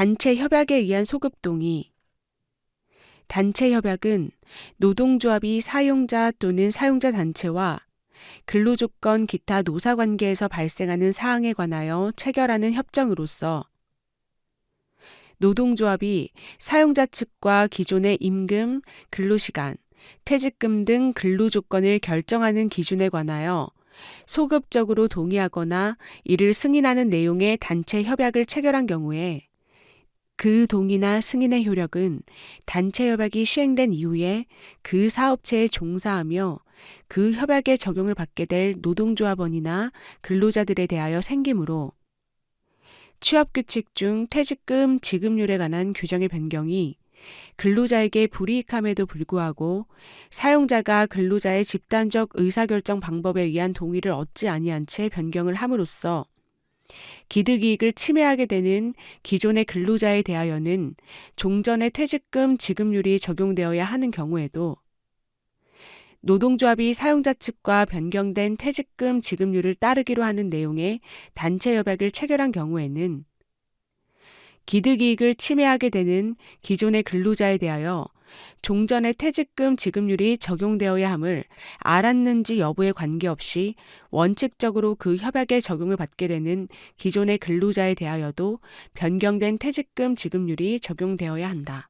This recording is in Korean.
단체 협약에 의한 소급 동의. 단체 협약은 노동조합이 사용자 또는 사용자 단체와 근로조건 기타 노사관계에서 발생하는 사항에 관하여 체결하는 협정으로서 노동조합이 사용자 측과 기존의 임금, 근로시간, 퇴직금 등 근로조건을 결정하는 기준에 관하여 소급적으로 동의하거나 이를 승인하는 내용의 단체 협약을 체결한 경우에 그 동의나 승인의 효력은 단체 협약이 시행된 이후에 그 사업체에 종사하며 그 협약에 적용을 받게 될 노동조합원이나 근로자들에 대하여 생기므로 취업규칙 중 퇴직금 지급률에 관한 규정의 변경이 근로자에게 불이익함에도 불구하고 사용자가 근로자의 집단적 의사결정 방법에 의한 동의를 얻지 아니한 채 변경을 함으로써 기득이익을 침해하게 되는 기존의 근로자에 대하여는 종전의 퇴직금 지급률이 적용되어야 하는 경우에도 노동조합이 사용자 측과 변경된 퇴직금 지급률을 따르기로 하는 내용의 단체 협약을 체결한 경우에는 기득이익을 침해하게 되는 기존의 근로자에 대하여 종전의 퇴직금 지급률이 적용되어야 함을 알았는지 여부에 관계없이 원칙적으로 그 협약에 적용을 받게 되는 기존의 근로자에 대하여도 변경된 퇴직금 지급률이 적용되어야 한다.